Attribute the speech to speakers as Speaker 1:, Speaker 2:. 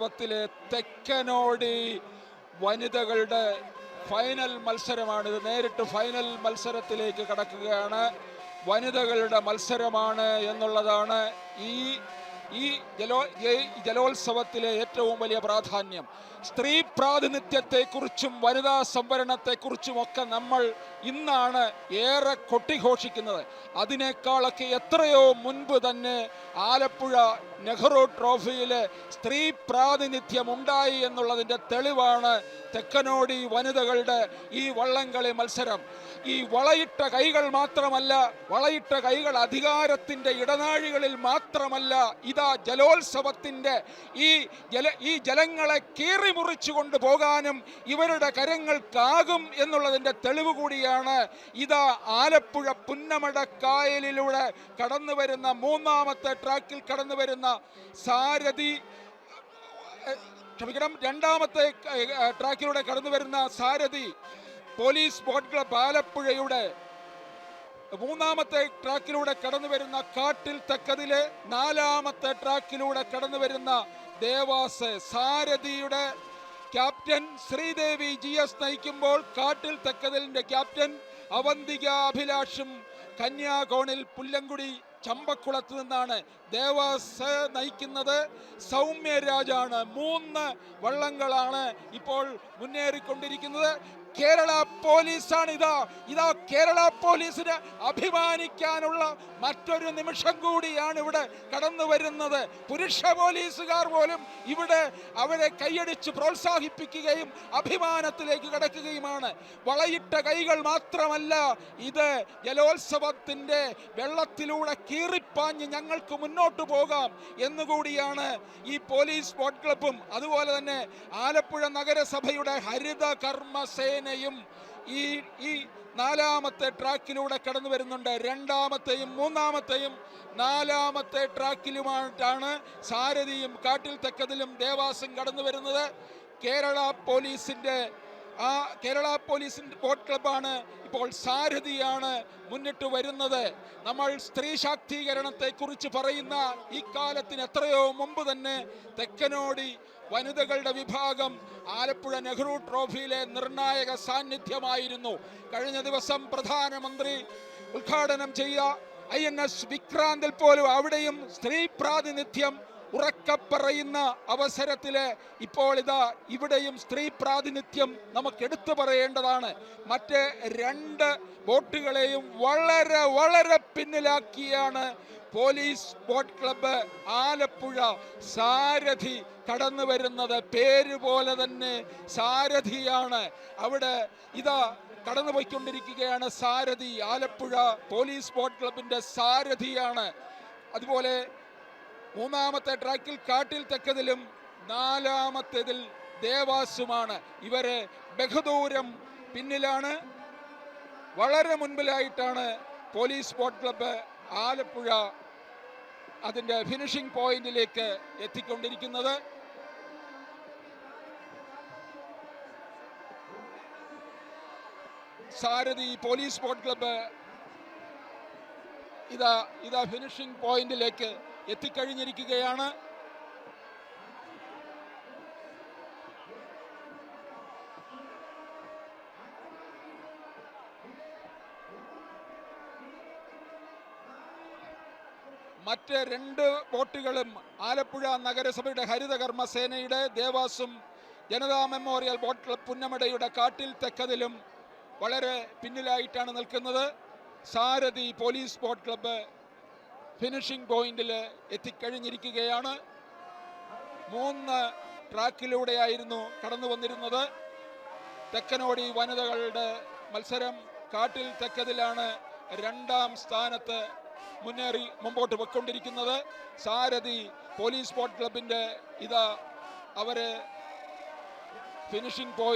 Speaker 1: ത്തിലെ തെക്കനോടി വനിതകളുടെ ഫൈനൽ മത്സരമാണിത്. നേരിട്ട് ഫൈനൽ മത്സരത്തിലേക്ക് കടക്കുകയാണ്. വനിതകളുടെ മത്സരമാണ് എന്നുള്ളതാണ് ഈ ഈ ജലോ ജലോത്സവത്തിലെ ഏറ്റവും വലിയ പ്രാധാന്യം. സ്ത്രീ പ്രാതിനിധ്യത്തെക്കുറിച്ചും വനിതാ സംവരണത്തെക്കുറിച്ചും ഒക്കെ നമ്മൾ ഇന്നാണ് ഏറെ കൊട്ടിഘോഷിക്കുന്നത്. അതിനേക്കാളൊക്കെ എത്രയോ മുൻപ് തന്നെ ആലപ്പുഴ നെഹ്റു ട്രോഫിയിൽ സ്ത്രീ പ്രാതിനിധ്യം ഉണ്ടായി എന്നുള്ളതിന്റെ തെളിവാണ് തെക്കനോടി വനിതകളുടെ ഈ വള്ളംകളി മത്സരം. ഈ വളയിട്ട കൈകൾ മാത്രമല്ല വളയിട്ട കൈകൾ അധികാരത്തിന്റെ ഇടനാഴികളിൽ മാത്രമല്ല ഇതാ ജലോത്സവത്തിന്റെ ഈ ജല ഈ ജലങ്ങളെ കീറി മുറിച്ചു കൊണ്ടുപോകാനും ഇവരുടെ കരങ്ങൾക്കാകും എന്നുള്ളതിന്റെ തെളിവ് കൂടിയാണ് ഇതാ ആലപ്പുഴ പുന്നമട കായലിലൂടെ കടന്നു വരുന്ന മൂന്നാമത്തെ ട്രാക്കിൽ കടന്നു വരുന്ന സാരഥി ക്ഷമിക്കണം രണ്ടാമത്തെ ട്രാക്കിലൂടെ കടന്നു വരുന്ന സാരഥി പോലീസ് ബോട്ട് ക്ലബ് ആലപ്പുഴയുടെ മൂന്നാമത്തെ ട്രാക്കിലൂടെ കടന്നു വരുന്ന കാട്ടിൽ തക്കതിലെ നാലാമത്തെ ട്രാക്കിലൂടെ കടന്നു വരുന്ന ദേവാസ് സാരഥിയുടെ ക്യാപ്റ്റൻ ശ്രീദേവി ജി എസ് നയിക്കുമ്പോൾ കാട്ടിൽ തെക്കതലിന്റെ ക്യാപ്റ്റൻ അവന്തിക അഭിലാഷും കന്യാകോണിൽ പുല്ലങ്കുടി ചമ്പക്കുളത്ത് നിന്നാണ് ദേവാസ് നയിക്കുന്നത്. സൗമ്യരാജാണ്. മൂന്ന് വള്ളങ്ങളാണ് ഇപ്പോൾ മുന്നേറിക്കൊണ്ടിരിക്കുന്നത്. കേരള പോലീസാണ് ഇതാ. ഇതാ കേരള പോലീസിന് അഭിമാനിക്കാനുള്ള മറ്റൊരു നിമിഷം കൂടിയാണ് ഇവിടെ കടന്നു വരുന്നത്. പുരുഷ പോലീസുകാർ പോലും ഇവിടെ അവരെ കൈയടിച്ച് പ്രോത്സാഹിപ്പിക്കുകയും അഭിമാനത്തിലേക്ക് കടക്കുകയുമാണ്. വളയിട്ട കൈകൾ മാത്രമല്ല ഇത് ജലോത്സവത്തിന്റെ വെള്ളത്തിലൂടെ കീറിപ്പാഞ്ഞ് ഞങ്ങൾക്ക് മുന്നോട്ട് പോകാം എന്നുകൂടിയാണ് ഈ പോലീസ് ബോട്ട് ക്ലബും. അതുപോലെ തന്നെ ആലപ്പുഴ നഗരസഭയുടെ ഹരിത കർമ്മസേനയും ഈ ഈ നാലാമത്തെ ട്രാക്കിലൂടെ കടന്നു വരുന്നുണ്ട്. രണ്ടാമത്തെയും മൂന്നാമത്തെയും നാലാമത്തെ ട്രാക്കിലുമായിട്ടാണ് സാരഥിയും കാട്ടിൽ തെക്കതിലും ദേവാസും കടന്നു വരുന്നത്. കേരള പോലീസിന്റെ ആ കേരള പോലീസിന്റെ ബോട്ട് ക്ലബ്ബാണ് ഇപ്പോൾ സാരഥിയാണ് മുന്നിട്ട് വരുന്നത്. നമ്മൾ സ്ത്രീ ശാക്തീകരണത്തെ കുറിച്ച് പറയുന്ന ഈ കാലത്തിന് എത്രയോ മുമ്പ് തന്നെ തെക്കനോടി വനിതകളുടെ വിഭാഗം ആലപ്പുഴ നെഹ്റു ട്രോഫിയിലെ നിർണായക സാന്നിധ്യമായിരുന്നു. കഴിഞ്ഞ ദിവസം പ്രധാനമന്ത്രി ഉദ്ഘാടനം ചെയ്ത ഐ എൻ എസ് വിക്രാന്തിൽ പോലും അവിടെയും സ്ത്രീ പ്രാതിനിധ്യം ഉറക്കപ്പറയുന്ന അവസരത്തിൽ ഇപ്പോൾ ഇതാ ഇവിടെയും സ്ത്രീ പ്രാതിനിധ്യം നമുക്ക് എടുത്തു പറയേണ്ടതാണ്. മറ്റ് രണ്ട് ബോട്ടുകളെയും വളരെ വളരെ പിന്നിലാക്കിയാണ് police boat club Alappuzha Sarathi കടന്നു വരുന്നത്. പേര് പോലെ തന്നെ സാരഥിയാണ്. അവിടെ ഇതാ കടന്നുപോയിക്കൊണ്ടിരിക്കുകയാണ് സാരഥി. ആലപ്പുഴ പോലീസ് ബോട്ട് ക്ലബിന്റെ സാരഥിയാണ്. അതുപോലെ മൂന്നാമത്തെ ട്രാക്കിൽ കാട്ടിൽ തെക്കതിലും നാലാമത്തേതിൽ ദേവാസുമാണ്. ഇവർ ബഹുദൂരം പിന്നിലാണ്. വളരെ മുൻപിലായിട്ടാണ് പോലീസ് സ്പോർട്സ് ക്ലബ്ബ് ആലപ്പുഴ അതിന്റെ ഫിനിഷിംഗ് പോയിന്റിലേക്ക് എത്തിക്കൊണ്ടിരിക്കുന്നത്. സാരഥി പോലീസ് സ്പോർട്സ് ക്ലബ്ബ് ഇതാ ഇതാ ഫിനിഷിംഗ് പോയിന്റിലേക്ക് എത്തിക്കഴിഞ്ഞിരിക്കുകയാണ്. മറ്റ് രണ്ട് ബോട്ടുകളും ആലപ്പുഴ നഗരസഭയുടെ ഹരിതകർമ്മ സേനയുടെ ദേവാസും ജനതാ മെമ്മോറിയൽ ബോട്ട് ക്ലബ് പുന്നമടയുടെ കാട്ടിൽ തെക്കതിലും വളരെ പിന്നിലായിട്ടാണ് നിൽക്കുന്നത്. Sarathi police boat club finishing പോയിന്റിൽ എത്തിക്കഴിഞ്ഞിരിക്കുകയാണ്. മൂന്ന് ട്രാക്കിലൂടെയായിരുന്നു കടന്നു വന്നിരുന്നത്. തെക്കനോടി വനിതകളുടെ മത്സരം കാട്ടിൽ തെക്കതിലാണ് രണ്ടാം സ്ഥാനത്ത് മുന്നേറി മുമ്പോട്ട് പൊയ്ക്കൊണ്ടിരിക്കുന്നത്. സാരഥി പോലീസ് സ്പോർട്സ് ക്ലബിന്റെ ഇതാ അവർ ഫിനിഷിംഗ് പോയിന്റ്